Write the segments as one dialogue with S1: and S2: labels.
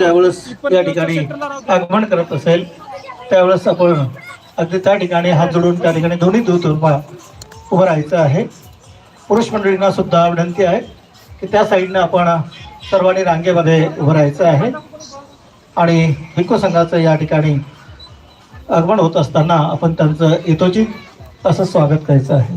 S1: त्यावेळेस या ठिकाणी आगमन करत असेल त्यावेळेस आपण अगदी त्या ठिकाणी हात जोडून त्या ठिकाणी दोन्ही उभा उभं राहायचं आहे. पुरुष मंडळींना सुद्धा विनंती आहे की त्या साईडनं आपण सर्वांनी रांगेमध्ये उभं राहायचं आहे. आणि भिक्खू संघाचं या ठिकाणी आगमन होत असताना आपण त्यांचं यथोचित असं स्वागत करायचं आहे.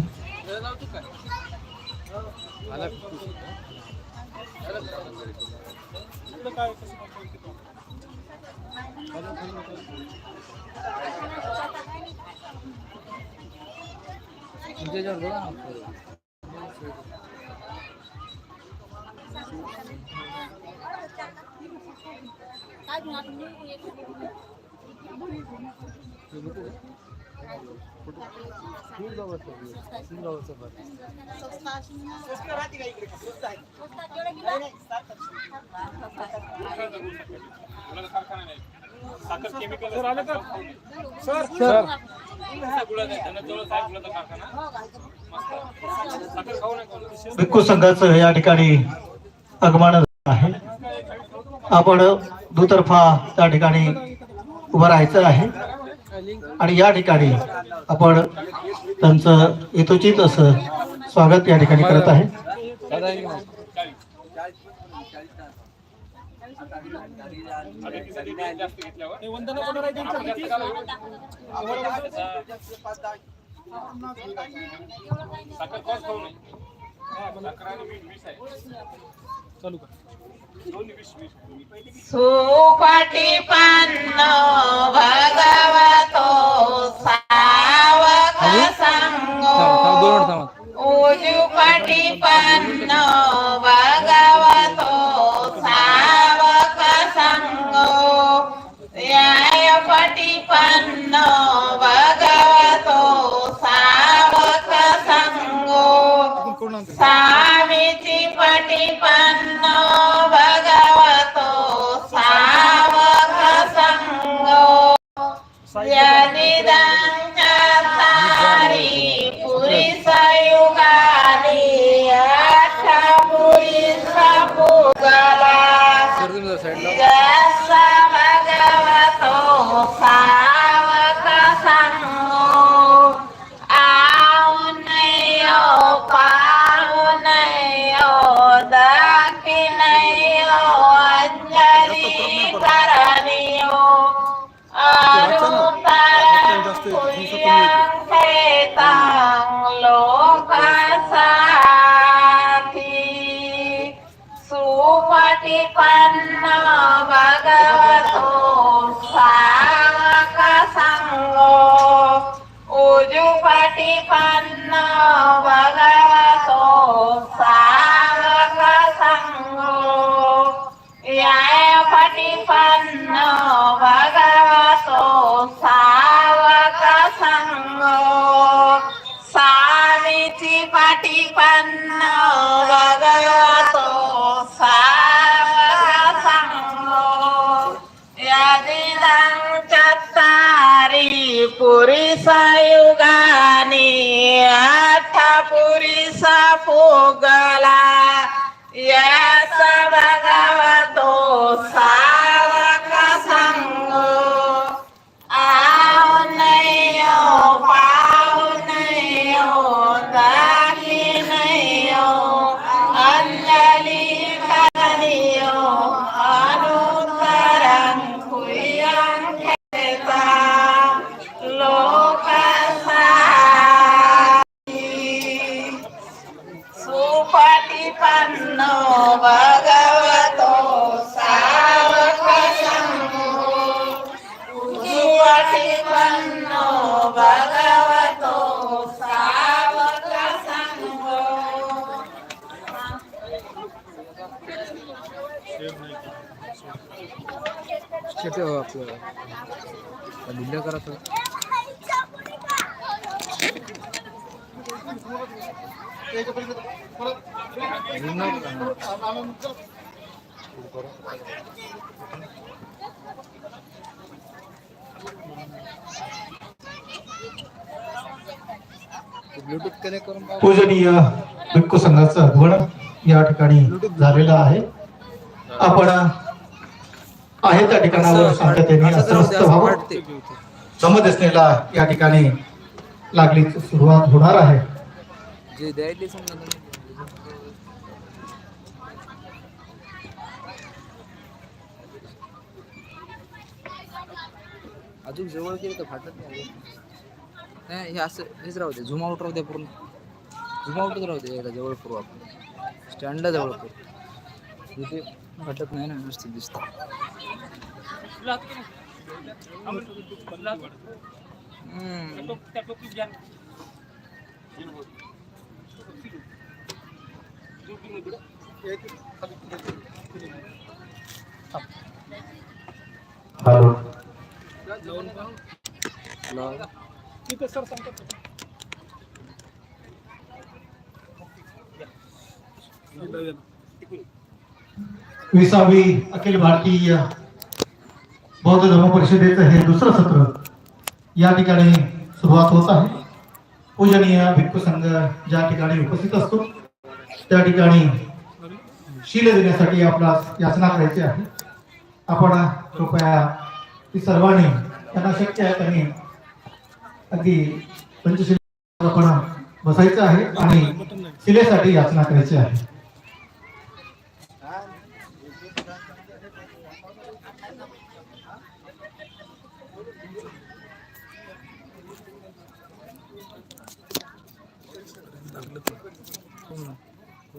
S1: नाही भिक्खू संघाचं या ठिकाणी आगमन आहे. आपण दुतर्फा त्या ठिकाणी उभं राहायचं आहे. आणि या ठिकाणी आपण त्यांचं यथोचित असं स्वागत या ठिकाणी करत आहे.
S2: सोपाटी पान भागा పాటి పన్నో భగవతో సావక సంగో. సావిత్రి పటి పన్నో భగవతో సావక సంగో. యనిదం
S3: fuga lá. आपलं. भिल्ल करा तर ब्लूटूथ कनेक्ट करून
S1: पूजनीय भिक्खू संघाचं आगमन या ठिकाणी झालेलं आहे. आपण आहे त्या ठिकाणावर शांततेने
S3: असंच राहू दे,
S1: अस्वस्थ
S3: असं
S1: व्हावं. समदसनेला या ठिकाणी लागली सुरुवात होणार आहे.
S3: अजून जवळ गेलं तर फाटत नाही हे असं हेच राहू दे झुम आउट राहू दे पूर्ण. झुम आउटच राहू दे जवळ करू आपण. स्टँडला जवळ करू. तिथे नाही ना व्यवस्थित दिसतं हम्म.
S1: हॅलो
S3: लाव.
S1: विसावी अखिल भारतीय बौद्ध धर्म परिषदेचं हे दुसरं सत्र या ठिकाणी सुरुवात होत आहे. पूजनीय भिक्खू संघ ज्या ठिकाणी उपस्थित असतो त्या ठिकाणी शील देण्यासाठी आपला याचना करायची आहे. आपण कृपया ती सर्वांनी त्यांना शक्य आहे त्यांनी अगदी पंचशील आपण बसायचं आहे आणि शिलेसाठी याचना करायची आहे
S3: पूर्ण पूर्ण वगैरे. तुला माहिती आहे ना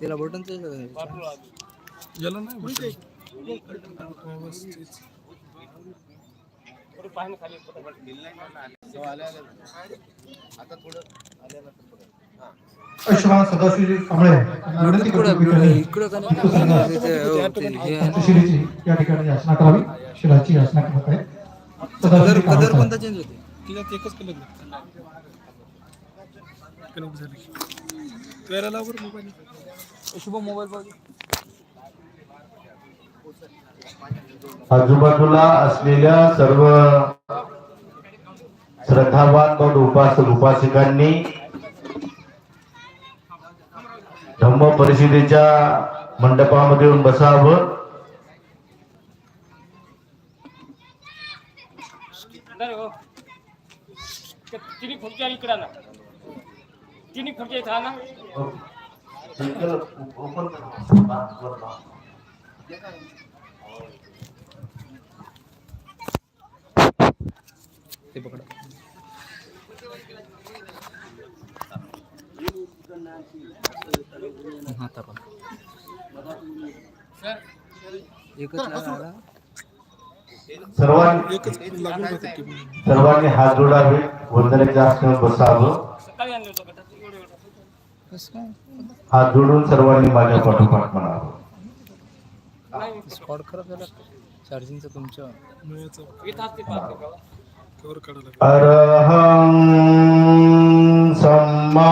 S3: तिला बटन
S4: याला नाही बसत. व्यवस्थित.
S1: आयुष्यमान सदाशिव कांबळे विनंती करतो
S3: हो, हे
S1: या ठिकाणी याचना करावी. शिलाची याचना करत आहे कांबळे
S3: कोणता चेंज होते?
S4: तिच्यात एकच कलर कनेक्ट झाले करायला लाव बरं मोबाईल
S3: शुभ मोबाईल पाहिजे
S5: आजूबाजूला असलेल्या सर्व श्रद्धावान व उपासक उपासिकांनी धम्म परिषदेच्या मंडपामध्ये येऊन बसावं.
S6: तिन्ही खुर्च्या इकडं ना तिन्ही खुर्च्या इथं आणा.
S3: ते पकडा. हाता पण एकच लागला.
S5: सर्वांनी सर्वांनी हात जोडावे वंदनेच्या आसनावर बसावं.
S6: होतं
S5: जोडून सर्वांनी माझ्या पाठोपाठ म्हणावं.
S3: स्पॉट खराब झाला. चार्जिंगचं तुमच्या
S4: नळ्याचा
S6: इथं असते पाहते का
S4: कवर काढायला लागला.
S5: अरहं सम्मा